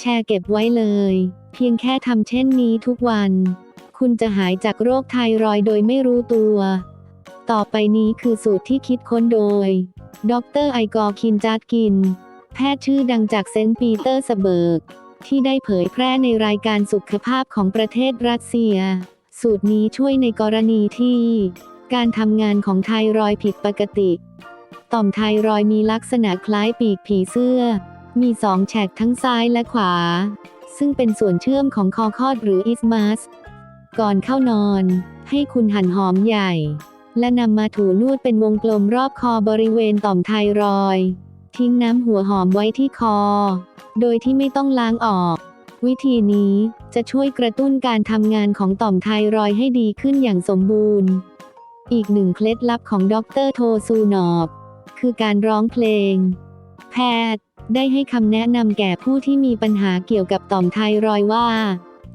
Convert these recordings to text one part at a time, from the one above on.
แชร์เก็บไว้เลย เพียงแค่ทำเช่นนี้ทุกวัน คุณจะหายจากโรคไทรอยด์โดยไม่รู้ตัว ต่อไปนี้คือสูตรที่คิดค้นโดย ดรไอกอร์คินจัดกิน แพทย์ชื่อดังจากเซนต์ปีเตอร์สเบิร์ก ที่ได้เผยแพร่ในรายการสุขภาพของประเทศรัสเซีย สูตรนี้ช่วยในกรณีที่ การทำงานของไทรอยด์ผิดปกติ ต่อมไทรอยด์มีลักษณะคล้ายปีกผีเสื้อ มีสองแฉกทั้งซ้ายและขวา ซึ่งเป็นส่วนเชื่อมของคอคอดหรืออิสมัส ก่อนเข้านอน ให้คุณหั่นหอมใหญ่ และนำมาถูนวดเป็นวงกลมรอบคอบริเวณต่อมไทรอยทิ้งน้ำหัวหอมไว้ที่คอ โดยที่ไม่ต้องล้างออก วิธีนี้จะช่วยกระตุ้นการทำงานของต่อมไทรอยให้ดีขึ้นอย่างสมบูรณ์ อีกหนึ่งเคล็ดลับของดรโทซูนอบ คือการร้องเพลง แพทย์ ได้ให้คำแนะนำแก่ผู้ที่มีปัญหาเกี่ยวกับต่อมไทรอยว่า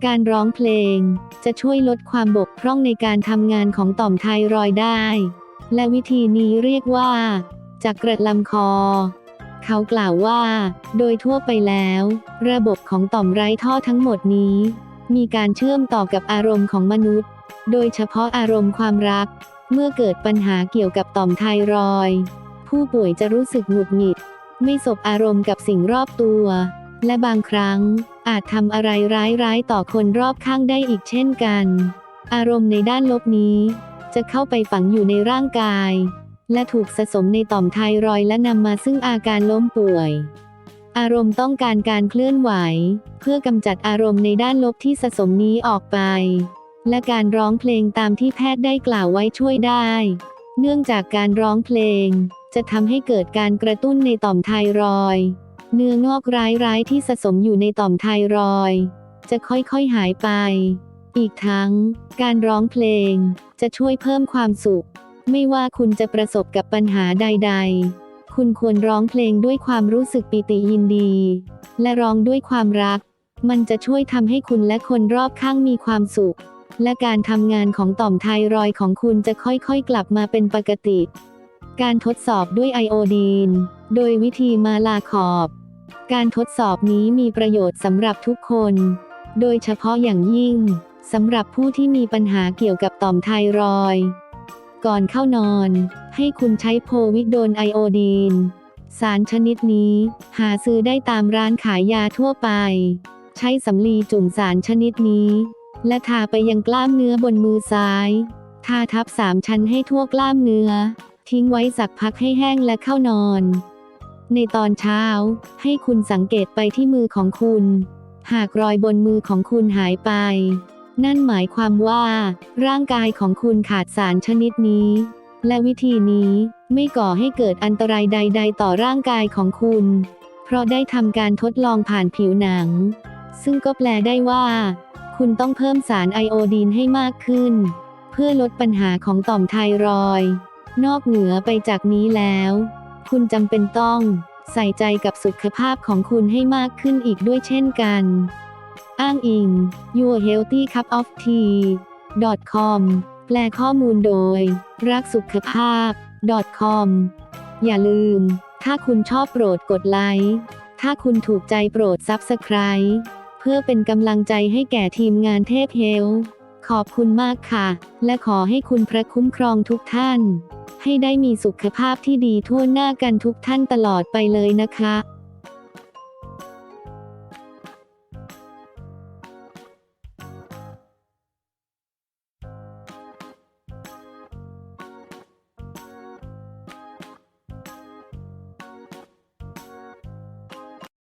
การร้องเพลง จะช่วยลดความบกพร่องในการทำงานของต่อมไทรอยได้ และวิธีนี้เรียกว่าจักระลำคอ เขากล่าวว่า โดยทั่วไปแล้ว ระบบของต่อมไร้ท่อทั้งหมดนี้ มีการเชื่อมต่อกับอารมณ์ของมนุษย์ โดยเฉพาะอารมณ์ความรัก เมื่อเกิดปัญหาเกี่ยวกับต่อมไทรอย ผู้ป่วยจะรู้สึกหงุดหงิด ไม่สบอารมณ์กับสิ่งรอบตัว และบางครั้งอาจทำอะไรร้ายๆต่อคนรอบข้างได้อีกเช่นกัน อารมณ์ในด้านลบนี้ จะเข้าไปฝังอยู่ในร่างกาย และถูกสะสมในต่อมไทรอยและนำมาซึ่งอาการล้มป่วย อารมณ์ต้องการการเคลื่อนไหว เพื่อกำจัดอารมณ์ในด้านลบที่สะสมนี้ออกไป และการร้องเพลงตามที่แพทย์ได้กล่าวไว้ช่วยได้ เนื่องจากการร้องเพลง จะทำให้เกิดการกระตุ้นในต่อมไทรอยด์เนื้องอกร้ายๆที่สะสมอยู่ในต่อมไทรอยด์จะค่อยๆหายไป อีกทั้ง การร้องเพลง จะช่วยเพิ่มความสุข ไม่ว่าคุณจะประสบกับปัญหาใด ๆ คุณควรร้องเพลงด้วยความรู้สึกปิติยินดี และร้องด้วยความรัก มันจะช่วยทำให้คุณและคนรอบข้างมีความสุข และการทำงานของต่อมไทรอยด์ของคุณจะค่อยๆ กลับมาเป็นปกติ การทดสอบด้วยไอโอดีน โดยวิธีมาลาขอบ การทดสอบนี้มีประโยชน์สำหรับทุกคน โดยเฉพาะอย่างยิ่งสำหรับผู้ที่มีปัญหาเกี่ยวกับต่อมไทรอยด์ก่อนเข้านอน ให้คุณใช้โพวิดโดนไอโอดีน สารชนิดนี้ หาซื้อได้ตามร้านขายยาทั่วไป ใช้สำลีจุ่มสารชนิดนี้ และทาไปยังกล้ามเนื้อบนมือซ้าย ทาทับสามชั้นให้ทั่วกล้ามเนื้อ ทิ้งไว้สักพักให้แห้งและเข้านอน ในตอนเช้า ให้คุณสังเกตไปที่มือของคุณ หากรอยบนมือของคุณหายไป นั่นหมายความว่า ร่างกายของคุณขาดสารชนิดนี้ และวิธีนี้ไม่ก่อให้เกิดอันตรายใด ๆ ต่อร่างกายของคุณ เพราะได้ทำการทดลองผ่านผิวหนัง ซึ่งก็แปลได้ว่า คุณต้องเพิ่มสารไอโอดีนให้มากขึ้น เพื่อลดปัญหาของต่อมไทรอยด์ นอกเหนือไปจากนี้แล้ว คุณจำเป็นต้องใส่ใจกับสุขภาพของคุณให้มากขึ้นอีกด้วยเช่นกัน อ้างอิง Your Healthy Cup of Tea com แปลข้อมูลโดย รักสุขภาพ com อย่าลืม ถ้าคุณชอบโปรดกดไลค์ ถ้าคุณถูกใจโปรด Subscribe เพื่อเป็นกำลังใจให้แก่ทีมงานเทพเฮล ขอบคุณมากค่ะ และขอให้คุณพระคุ้มครองทุกท่าน ให้ได้มีสุขภาพที่ดีทั่วหน้ากันทุกท่านตลอดไปเลยนะคะ